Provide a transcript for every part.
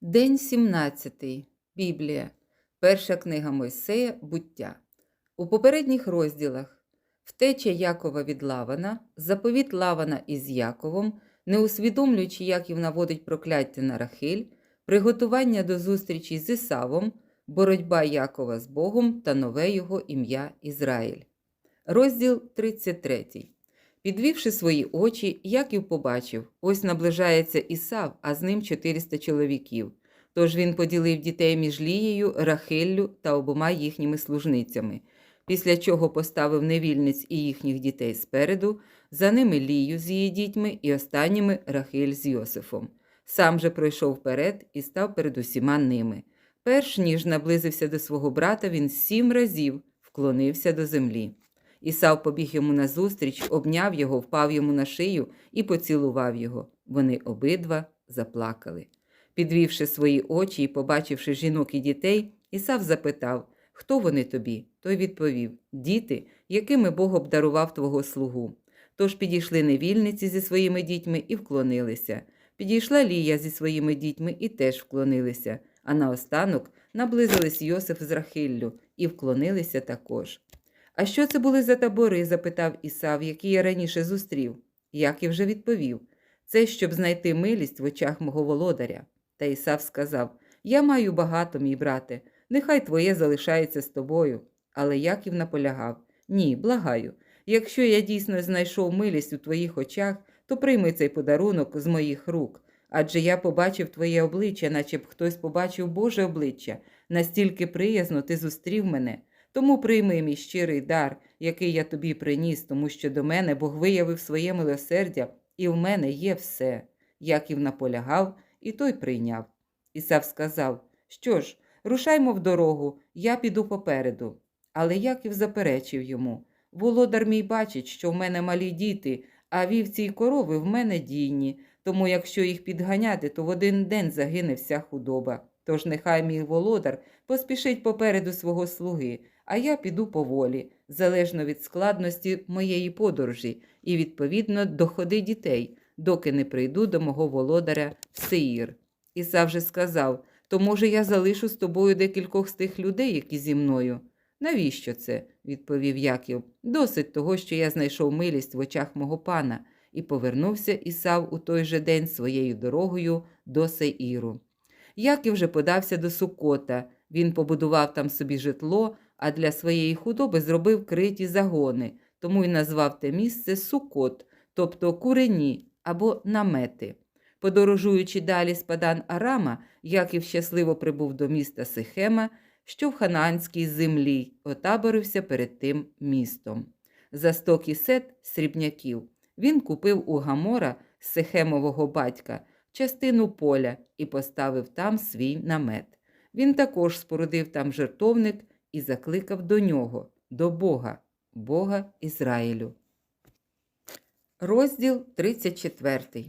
День 17. Біблія. Перша книга Мойсея Буття. У попередніх розділах втеча Якова від Лавана, заповіт Лавана із Яковом, не усвідомлюючи, Яків наводить прокляття на Рахиль, приготування до зустрічі з Ісавом, боротьба Якова з Богом та нове його ім'я Ізраїль. Розділ 33. Підвівши свої очі, Яків побачив, ось наближається Ісав, а з ним 400 чоловіків. Тож він поділив дітей між Лією, Рахиллю та обома їхніми служницями, після чого поставив невільниць і їхніх дітей спереду, за ними Лію з її дітьми і останніми Рахиль з Йосифом. Сам же пройшов вперед і став перед усіма ними. Перш ніж наблизився до свого брата, він сім разів вклонився до землі. Ісав побіг йому назустріч, обняв його, впав йому на шию і поцілував його. Вони обидва заплакали. Підвівши свої очі і побачивши жінок і дітей, Ісав запитав, хто вони тобі? Той відповів Діти, якими Бог обдарував твого слугу. Тож підійшли невільниці зі своїми дітьми і вклонилися. Підійшла Лія зі своїми дітьми і теж вклонилися, а наостанок наблизились Йосиф з Рахиллю і вклонилися також. А що це були за табори? запитав Ісав, які я раніше зустрів. Яків вже відповів це щоб знайти милість в очах мого володаря. Та Ісав сказав Я маю багато, мій брате, нехай твоє залишається з тобою. Але Яків наполягав Ні, благаю. Якщо я дійсно знайшов милість у твоїх очах, то прийми цей подарунок з моїх рук. Адже я побачив твоє обличчя, наче б хтось побачив Боже обличчя, настільки приязно ти зустрів мене. Тому прийми мій щирий дар, який я тобі приніс, тому що до мене Бог виявив своє милосердя, і в мене є все. Яків наполягав, і той прийняв. Ісав сказав: Що ж, рушаймо в дорогу, я піду попереду. Але Яків заперечив йому Володар мій бачить, що в мене малі діти, а вівці й корови в мене дійні, тому якщо їх підганяти, то в один день загине вся худоба. Тож нехай мій володар поспішить попереду свого слуги, а я піду поволі, залежно від складності моєї подорожі і, відповідно, до ходи дітей, доки не прийду до мого володаря в Сеїр. Ісав же сказав то, може, я залишу з тобою декількох з тих людей, які зі мною. Навіщо це? відповів Яків. Досить того, що я знайшов милість в очах мого пана, і повернувся Ісав у той же день своєю дорогою до Сеїру. Яків вже подався до Сукота. Він побудував там собі житло, а для своєї худоби зробив криті загони, тому й назвав те місце Сукот, тобто курені або намети. Подорожуючи далі з Падан Арама, Яків щасливо прибув до міста Сихема, що в ханаанській землі отаборився перед тим містом. За сто кісет срібняків він купив у Гамора Сихемового батька частину поля і поставив там свій намет. Він також спорудив там жертовник і закликав до нього, до Бога, Бога Ізраїлю. Розділ 34.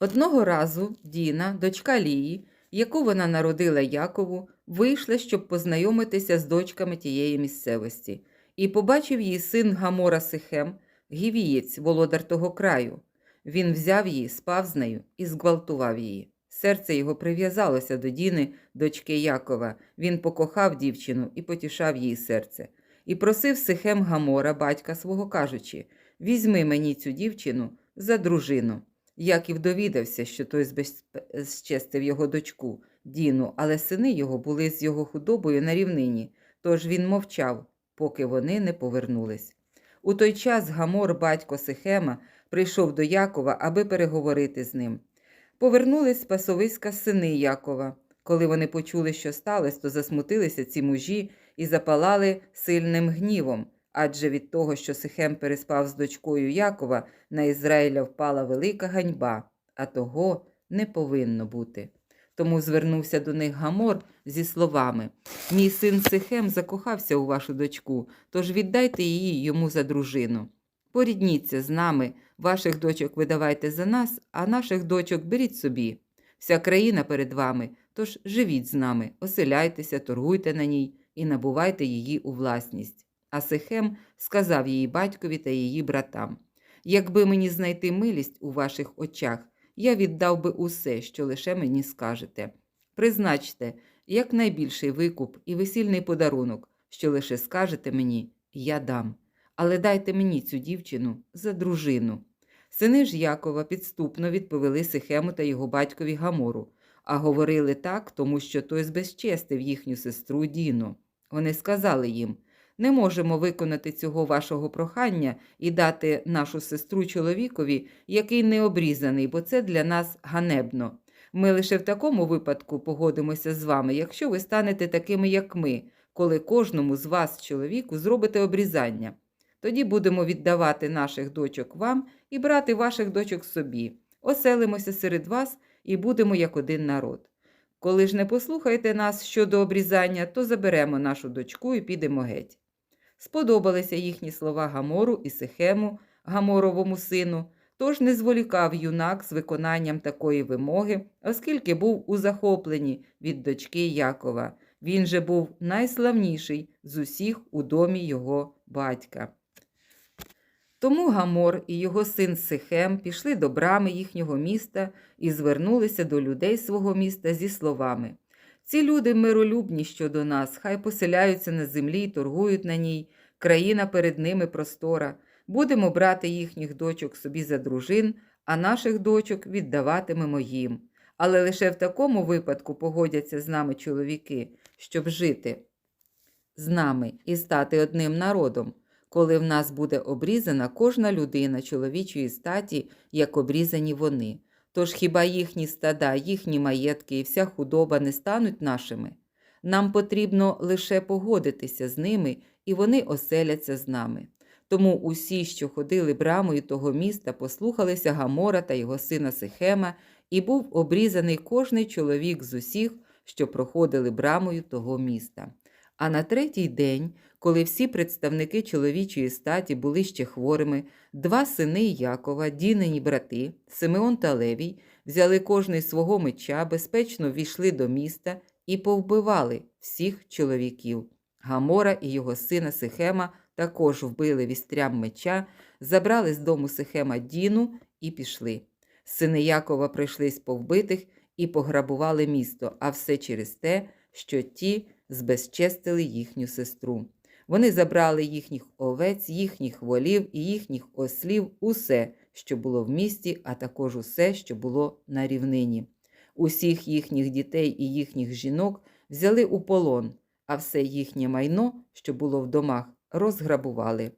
Одного разу Діна, дочка Лії, яку вона народила Якову, вийшла, щоб познайомитися з дочками тієї місцевості, і побачив її син Гамора Сихем, гівієць, володар того краю. Він взяв її, спав з нею і зґвалтував її. Серце його прив'язалося до Діни, дочки Якова. Він покохав дівчину і потішав її серце. І просив Сихем Гамора, батька свого, кажучи: Візьми мені цю дівчину за дружину. Яків довідався, що той зчестив його дочку, Діну, але сини його були з його худобою на рівнині, тож він мовчав, поки вони не повернулись. У той час Гамор, батько Сихема, прийшов до Якова, аби переговорити з ним. Повернулись з пасовиська сини Якова. Коли вони почули, що сталося, то засмутилися ці мужі і запалали сильним гнівом. Адже від того, що Сихем переспав з дочкою Якова, на Ізраїля впала велика ганьба, а того не повинно бути. Тому звернувся до них Гамор зі словами: Мій син Сихем закохався у вашу дочку, тож віддайте її йому за дружину. Порідніться з нами, ваших дочок видавайте за нас, а наших дочок беріть собі. Вся країна перед вами, тож живіть з нами, оселяйтеся, торгуйте на ній і набувайте її у власність. А Сихем сказав її батькові та її братам: Якби мені знайти милість у ваших очах, я віддав би усе, що лише мені скажете. призначте якнайбільший викуп і весільний подарунок, що лише скажете мені, я дам. Але дайте мені цю дівчину за дружину. Сини ж Якова підступно відповіли Сихему та його батькові Гамору, а говорили так, тому що той збезчестив їхню сестру Діну. Вони сказали їм не можемо виконати цього вашого прохання і дати нашу сестру чоловікові, який не обрізаний, бо це для нас ганебно. Ми лише в такому випадку погодимося з вами, якщо ви станете такими, як ми, коли кожному з вас, чоловіку, зробите обрізання. Тоді будемо віддавати наших дочок вам і брати ваших дочок собі. Оселимося серед вас і будемо як один народ. Коли ж не послухаєте нас щодо обрізання, то заберемо нашу дочку і підемо геть. Сподобалися їхні слова Гамору і Сихему, Гаморовому сину, тож не зволікав юнак з виконанням такої вимоги, оскільки був у захопленні від дочки Якова. Він же був найславніший з усіх у домі його батька. Тому Гамор і його син Сихем пішли до брами їхнього міста і звернулися до людей свого міста зі словами Ці люди миролюбні щодо нас, хай поселяються на землі й торгують на ній, країна перед ними простора. Будемо брати їхніх дочок собі за дружин, а наших дочок віддаватимемо їм. Але лише в такому випадку погодяться з нами чоловіки, щоб жити з нами і стати одним народом коли в нас буде обрізана кожна людина чоловічої статі, як обрізані вони. Тож хіба їхні стада, їхні маєтки і вся худоба не стануть нашими? Нам потрібно лише погодитися з ними, і вони оселяться з нами. Тому усі, що ходили брамою того міста, послухалися Гамора та його сина Сихема, і був обрізаний кожний чоловік з усіх, що проходили брамою того міста. А на третій день, коли всі представники чоловічої статі були ще хворими, два сини Якова, дінені брати, Симеон та Левій, взяли кожний свого меча, безпечно війшли до міста і повбивали всіх чоловіків. Гамора і його сина Сихема також вбили вістрям меча, забрали з дому Сихема Діну і пішли. Сини Якова прийшли з повбитих і пограбували місто, а все через те, що ті збезчестили їхню сестру. Вони забрали їхніх овець, їхніх волів і їхніх ослів, усе, що було в місті, а також усе, що було на рівнині. Усіх їхніх дітей і їхніх жінок взяли у полон, а все їхнє майно, що було в домах, розграбували.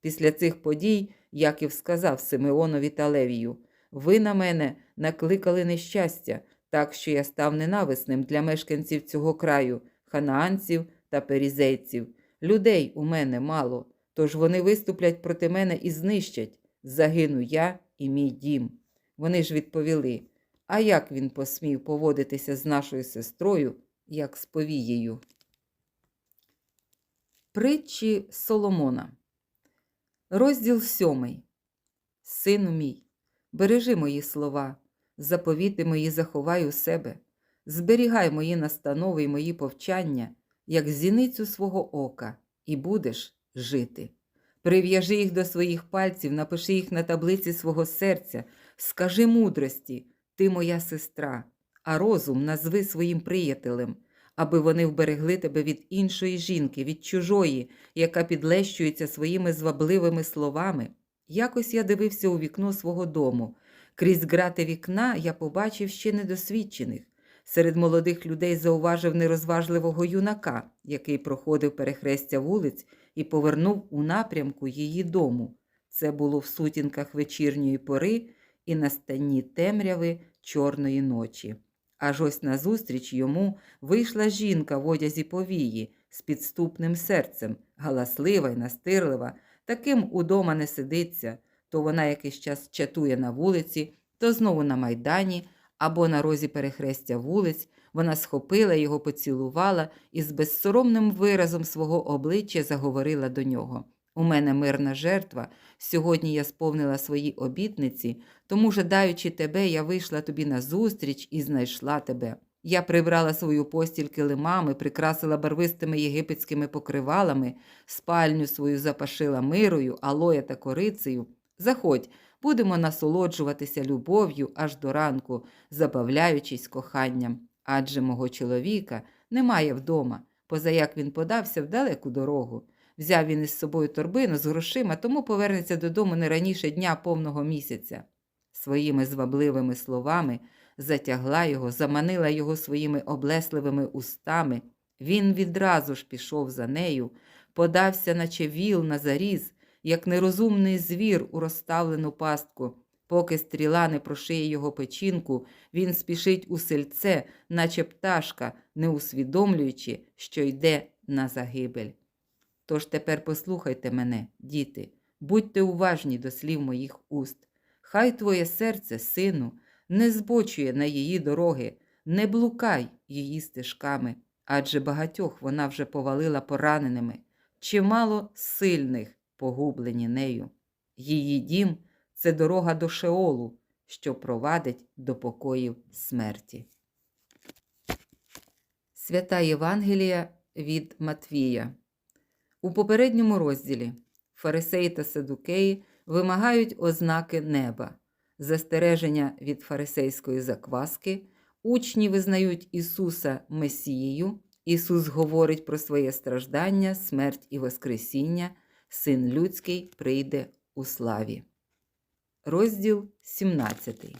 Після цих подій Яків сказав Симеонові та Левію: Ви на мене накликали нещастя, так що я став ненависним для мешканців цього краю, ханаанців та перізейців. Людей у мене мало, тож вони виступлять проти мене і знищать. Загину я і мій дім. Вони ж відповіли: А як він посмів поводитися з нашою сестрою, як з повією? Притчі Соломона. Розділ сьомий. Сину мій, бережи мої слова, заповіти мої заховай у себе, зберігай мої настанови і мої повчання як зіницю свого ока, і будеш жити. Прив'яжи їх до своїх пальців, напиши їх на таблиці свого серця, скажи мудрості, ти моя сестра, а розум назви своїм приятелем, аби вони вберегли тебе від іншої жінки, від чужої, яка підлещується своїми звабливими словами. Якось я дивився у вікно свого дому. Крізь грати вікна я побачив ще недосвідчених. Серед молодих людей зауважив нерозважливого юнака, який проходив перехрестя вулиць і повернув у напрямку її дому. Це було в сутінках вечірньої пори і на стані темряви чорної ночі. Аж ось назустріч йому вийшла жінка в одязі повії з підступним серцем, галаслива й настирлива, таким удома не сидиться, то вона якийсь час чатує на вулиці, то знову на майдані або на розі перехрестя вулиць, вона схопила його, поцілувала і з безсоромним виразом свого обличчя заговорила до нього. У мене мирна жертва. Сьогодні я сповнила свої обітниці, тому, жадаючи тебе, я вийшла тобі назустріч і знайшла тебе. Я прибрала свою постіль килимами, прикрасила барвистими єгипетськими покривалами, спальню свою запашила мирою, алоя та корицею. Заходь, Будемо насолоджуватися любов'ю аж до ранку, забавляючись коханням. Адже мого чоловіка немає вдома, поза як він подався в далеку дорогу. Взяв він із собою торбину з грошима, тому повернеться додому не раніше дня повного місяця. Своїми звабливими словами затягла його, заманила його своїми облесливими устами. Він відразу ж пішов за нею, подався, наче віл на заріз, як нерозумний звір у розставлену пастку. Поки стріла не прошиє його печінку, він спішить у сельце, наче пташка, не усвідомлюючи, що йде на загибель. Тож тепер послухайте мене, діти, будьте уважні до слів моїх уст. Хай твоє серце, сину, не збочує на її дороги, не блукай її стежками, адже багатьох вона вже повалила пораненими, чимало сильних погублені нею. Її дім це дорога до Шеолу, що провадить до покоїв смерті. Свята Євангелія від Матвія. У попередньому розділі фарисеї та садукеї вимагають ознаки неба, застереження від фарисейської закваски, учні визнають Ісуса Месією, Ісус говорить про своє страждання, смерть і Воскресіння, Син Людський прийде у славі. Розділ 17.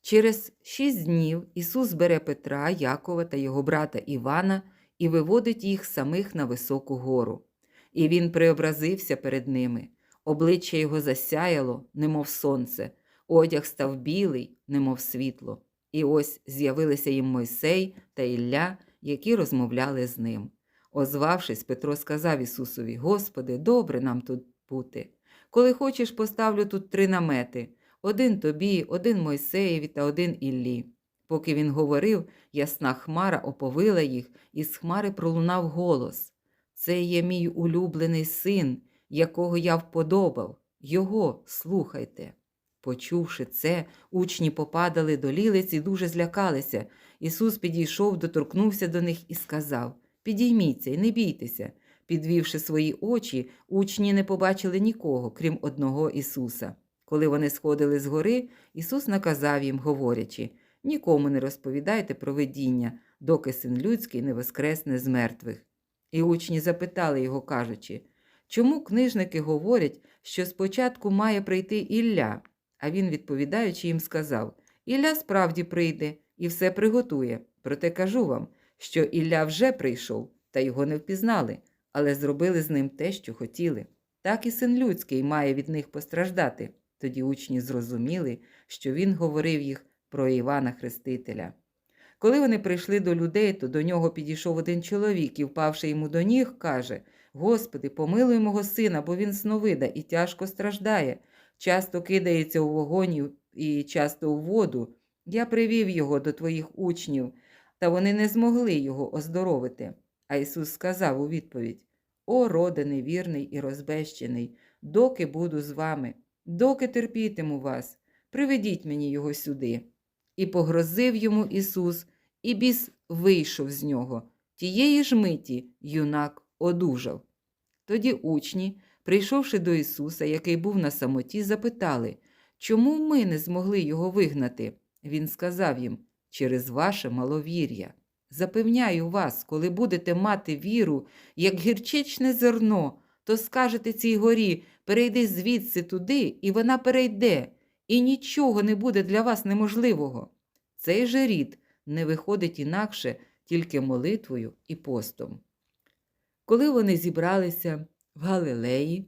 Через шість днів Ісус бере Петра, Якова та його брата Івана і виводить їх самих на високу гору. І він преобразився перед ними. Обличчя його засяяло, немов сонце, одяг став білий, немов світло. І ось з'явилися їм Мойсей та Ілля, які розмовляли з ним. Озвавшись, Петро сказав Ісусові: Господи, добре нам тут бути. Коли хочеш, поставлю тут три намети один тобі, один Мойсеєві та один Іллі. Поки він говорив, ясна хмара оповила їх, і з хмари пролунав голос Це є мій улюблений син, якого я вподобав. Його слухайте. Почувши це, учні попадали до лілиць і дуже злякалися. Ісус підійшов, доторкнувся до них і сказав Підійміться і не бійтеся. Підвівши свої очі, учні не побачили нікого, крім одного Ісуса. Коли вони сходили з гори, Ісус наказав їм, говорячи Нікому не розповідайте про видіння, доки син людський не воскресне з мертвих. І учні запитали його, кажучи, чому книжники говорять, що спочатку має прийти Ілля? А він, відповідаючи, їм сказав Ілля справді прийде і все приготує. Проте кажу вам, що Ілля вже прийшов, та його не впізнали, але зробили з ним те, що хотіли. Так і син людський має від них постраждати. Тоді учні зрозуміли, що він говорив їх про Івана Хрестителя. Коли вони прийшли до людей, то до нього підійшов один чоловік і, впавши йому до ніг, каже Господи, помилуй мого сина, бо він сновида і тяжко страждає, часто кидається у вогонь і часто у воду. Я привів його до твоїх учнів, та вони не змогли його оздоровити. А Ісус сказав у відповідь: О, роде невірний і розбещений, доки буду з вами, доки терпітиму вас, приведіть мені його сюди. І погрозив йому Ісус, і біс вийшов з нього. Тієї ж миті юнак одужав. Тоді учні, прийшовши до Ісуса, який був на самоті, запитали, чому ми не змогли його вигнати? Він сказав їм через ваше маловір'я. Запевняю вас, коли будете мати віру, як гірчичне зерно, то скажете цій горі перейди звідси туди, і вона перейде, і нічого не буде для вас неможливого. Цей же рід не виходить інакше тільки молитвою і постом. Коли вони зібралися в Галилеї,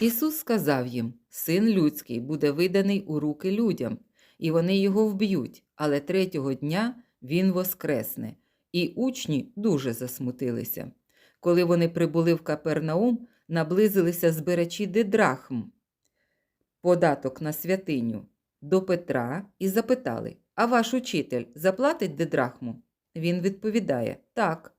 Ісус сказав їм: Син людський буде виданий у руки людям, і вони його вб'ють, але третього дня він воскресне, і учні дуже засмутилися. Коли вони прибули в Капернаум, наблизилися збирачі дидрахм, податок на святиню, до Петра і запитали: А ваш учитель заплатить дидрахму? Він відповідає так.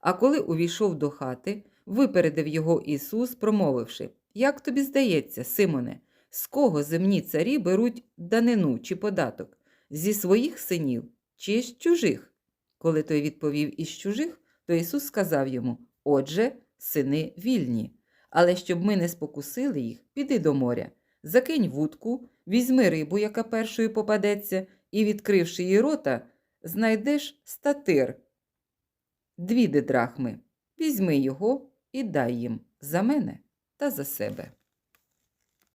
А коли увійшов до хати, випередив його Ісус, промовивши: Як тобі здається, Симоне, з кого земні царі беруть данину чи податок? Зі своїх синів чи з чужих? Коли той відповів із чужих, то Ісус сказав йому: Отже, сини вільні. Але щоб ми не спокусили їх, піди до моря, закинь вудку, візьми рибу, яка першою попадеться, і, відкривши її рота, знайдеш статир. Дві дидрахми. Візьми його і дай їм за мене та за себе.